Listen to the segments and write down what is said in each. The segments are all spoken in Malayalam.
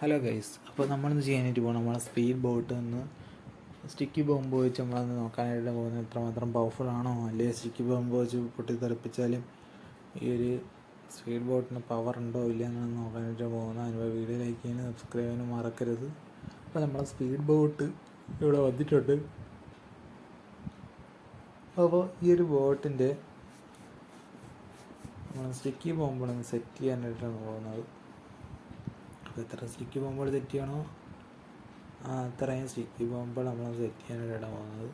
ഹലോ ഗൈസ് അപ്പോൾ നമ്മളിന്ന് ചെയ്യാനായിട്ട് പോകണം നമ്മളെ സ്പീഡ് ബോട്ട് നിന്ന് സ്റ്റിക്കി ബോംബ് വെച്ച് നമ്മളന്ന് നോക്കാനായിട്ട് പോകുന്നത് എത്രമാത്രം പവർഫുൾ ആണോ അല്ലെങ്കിൽ സ്റ്റിക്കി ബോംബ് വെച്ച് പൊട്ടിത്തെറിപ്പിച്ചാലും ഈ ഒരു സ്പീഡ് ബോട്ടിന് പവർ ഉണ്ടോ ഇല്ല എന്നാണ് നോക്കാനായിട്ട് പോകുന്നത്. അതിന് വീഡിയോ ലൈക്ക് ചെയ്യാനും സബ്സ്ക്രൈബ് ചെയ്യാനും മറക്കരുത്. അപ്പോൾ നമ്മളെ സ്പീഡ് ബോട്ട് ഇവിടെ വന്നിട്ടുണ്ട്. അപ്പോൾ ഈ ഒരു ബോട്ടിന്റെ നമ്മൾ സ്റ്റിക്കി ബോംബുകളൊന്ന് സെറ്റ് ചെയ്യാനായിട്ടാണ് പോകുന്നത്. അപ്പോൾ എത്ര സ്റ്റിക്ക് പോകുമ്പോൾ സെറ്റ് ചെയ്യണോ? ആ അത്രയും സ്റ്റിക്ക് പോകുമ്പോൾ നമ്മൾ സെറ്റ് ചെയ്യാനായിട്ടാണ് പോകുന്നത്.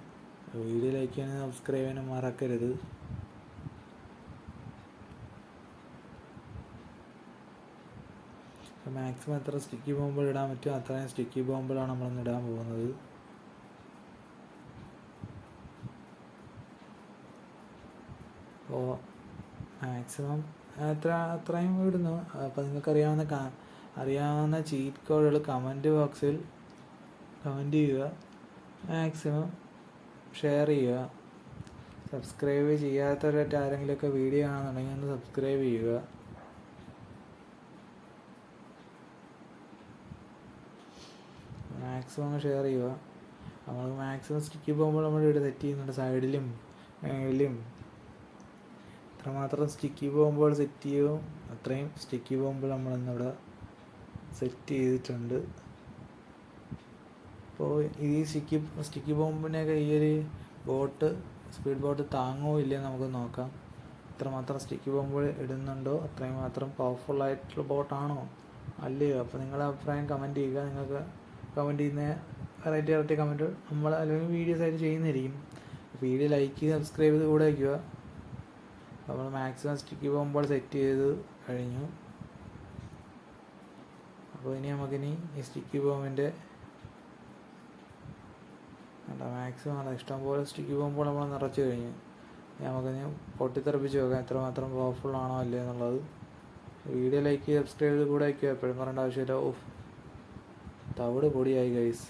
വീഡിയോ ലൈക്ക് ചെയ്യാനും സബ്സ്ക്രൈബ് ചെയ്യാനും മറക്കരുത്. മാക്സിമം എത്ര സ്റ്റിക്ക് പോകുമ്പോൾ ഇടാൻ പറ്റും അത്രയും സ്റ്റിക്ക് പോകുമ്പോഴാണ് നമ്മളൊന്ന് ഇടാൻ പോകുന്നത്. അപ്പോൾ മാക്സിമം എത്ര അത്രയും ഇടുന്നു. അപ്പോൾ നിങ്ങൾക്കറിയാവുന്ന കാ- അറിയാവുന്ന ചീറ്റ് കോഡുകൾ കമന്റ് ബോക്സിൽ കമന്റ് ചെയ്യുക. മാക്സിമം ഷെയർ ചെയ്യുക. സബ്സ്ക്രൈബ് ചെയ്യാത്തവരായിട്ട് ആരെങ്കിലുമൊക്കെ വീഡിയോ കാണുന്നുണ്ടെങ്കിൽ ഒന്ന് സബ്സ്ക്രൈബ് ചെയ്യുക. മാക്സിമം ഷെയർ ചെയ്യുക. നമ്മൾ മാക്സിമം സ്റ്റിക്ക് പോകുമ്പോൾ നമ്മൾ ഇവിടെ സെറ്റ് ചെയ്യുന്നുണ്ട്. സൈഡിലും മേളിലും. എത്രമാത്രം സ്റ്റിക്ക് പോകുമ്പോൾ സെറ്റ് ചെയ്യും. അത്രയും സ്റ്റിക്ക് പോകുമ്പോൾ നമ്മൾ ഇന്നിവിടെ സെറ്റ് ചെയ്തിട്ടുണ്ട്. അപ്പോൾ ഈ സ്റ്റിക്കി സ്റ്റിക്കി ബോംബിനെയൊക്കെ ഈ ഒരു ബോട്ട് സ്പീഡ് ബോട്ട് താങ്ങോ ഇല്ലേ നമുക്ക് നോക്കാം. എത്രമാത്രം സ്റ്റിക്കി ബോംബുകൾ ഇടുന്നുണ്ടോ? അത്രയും മാത്രം പവർഫുൾ ആയിട്ടുള്ള ബോട്ടാണോ അല്ലയോ? അപ്പോൾ നിങ്ങളുടെ അഭിപ്രായം കമന്റ് ചെയ്യുക. നിങ്ങൾക്ക് കമന്റ് ചെയ്യുന്ന വെറൈറ്റി വെറൈറ്റി കമന്റ് നമ്മൾ അല്ലെങ്കിൽ വീഡിയോസ് ആയിട്ട് ചെയ്യുന്നതായിരിക്കും. വീഡിയോ ലൈക്ക് ചെയ്ത് സബ്സ്ക്രൈബ് ചെയ്ത് കൂടെ വയ്ക്കുക നമ്മൾ മാക്സിമം സ്റ്റിക്കി ബോംബുകൾ സെറ്റ് ചെയ്ത് കഴിഞ്ഞു. അപ്പോൾ ഇനി നമുക്കിനി ഈ സ്റ്റിക്കി ബോമിന്റെ അല്ല മാക്സിമം അല്ല ഇഷ്ടംപോലെ സ്റ്റിക്കി ബോംബ് നമ്മൾ നിറച്ച് കഴിഞ്ഞു. നമുക്കിനി പൊട്ടിത്തെറിപ്പിച്ച് നോക്കാം എത്രമാത്രം പവർഫുൾ ആണോ അല്ലേ എന്നുള്ളത്. വീഡിയോ ലൈക്ക് സബ്സ്ക്രൈബ് കൂടെ വയ്ക്കുക എപ്പോഴും പറയേണ്ട ആവശ്യമില്ല. ഓഫ് തവിട് പൊടിയായി ഗൈസ്